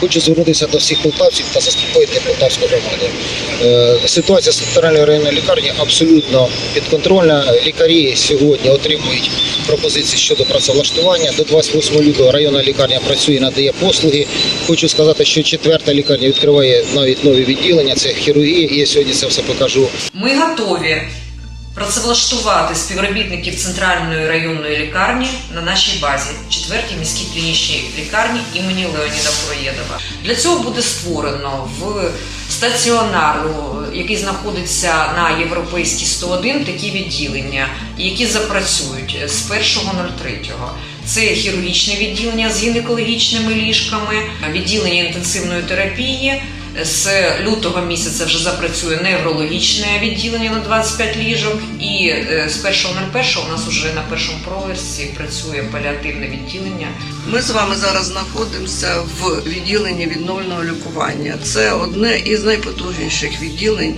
Хочу звернутися до всіх полтавців та заспокоїти полтавську громаду. Е, Ситуація з центральної районної лікарні абсолютно підконтрольна. Лікарі сьогодні отримують пропозиції щодо працевлаштування. До 28 лютого районна лікарня працює, надає послуги. Хочу сказати, що четверта лікарня відкриває навіть нові відділення. Це хірургія. І я сьогодні це все покажу. Ми готові працевлаштувати співробітників центральної районної лікарні на нашій базі, четвертій міській клінічній лікарні імені Леоніда Куроєдова. Для цього буде створено в стаціонару, який знаходиться на європейській 101, такі відділення, які запрацюють з 1.03. Це хірургічне відділення з гінекологічними ліжками, відділення інтенсивної терапії. З лютого місяця вже запрацює неврологічне відділення на 25 ліжок, і е, з 1.01 у нас вже на першому поверсі працює паліативне відділення. Ми з вами зараз знаходимося в відділенні відновленого лікування. Це одне із найпотужніших відділень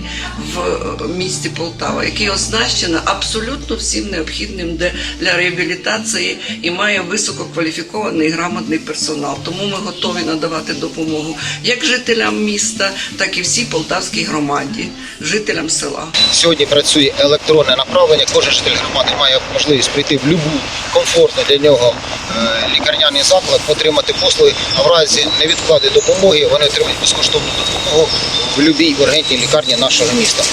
в е, місті Полтава, яке оснащено абсолютно всім необхідним для реабілітації і має висококваліфікований грамотний персонал. Тому ми готові надавати допомогу як жителям міста, так і всій полтавській громаді, жителям села. Сьогодні працює електронне направлення. Кожен житель громади має можливість прийти в будь-яку комфортну для нього е, лікарняний заклад, отримати послуги. А в разі невідкладної допомоги вони отримують безкоштовну допомогу в будь-якій ургентній лікарні нашого міста.